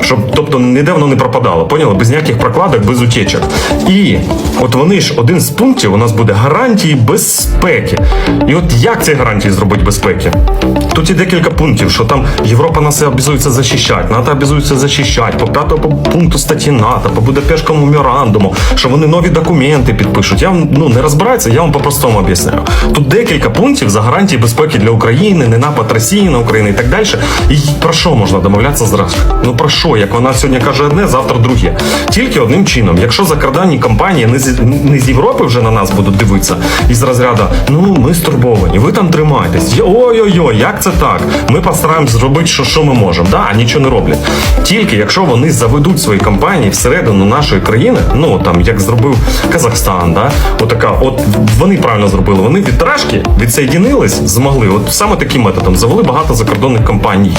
Щоб, тобто, ніде воно не пропадало, поняли? Без ніяких прокладок, без утечок. І от вони ж один з пунктів у нас буде гарантії безпеки. І от як ці гарантії зробити безпеки? Тут є декілька пунктів, що там Європа нас обязується захищати, НАТО обязується захищати, по п'ятому пункту статті НАТО, по Будапештському меморандуму, що вони нові документи підпишуть. Я вам ну не розбираюся, я вам по-простому об'ясняю. Тут декілька пунктів за гарантії безпеки для України, не напад Росії на Україну і так далі. І про що можна домовлятися зразу? Ну про що? Як вона сьогодні каже одне, завтра друге. Тільки одним чином, якщо закордонні компанії не з, не з Європи вже на нас будуть дивитися із розряду, ну ми стурбовані, ви там тримайтесь. Ой-ой-ой, як це так? Ми постараємось зробити, що, що ми можемо. Да, а нічого не роблять. Тільки якщо вони заведуть свої компанії всередину нашої країни, ну там як зробив Казахстан, да, отака, от вони правильно зробили. Вони від тражки відсоєдінились, змогли. От саме таким методом завели багато закордонних компаній.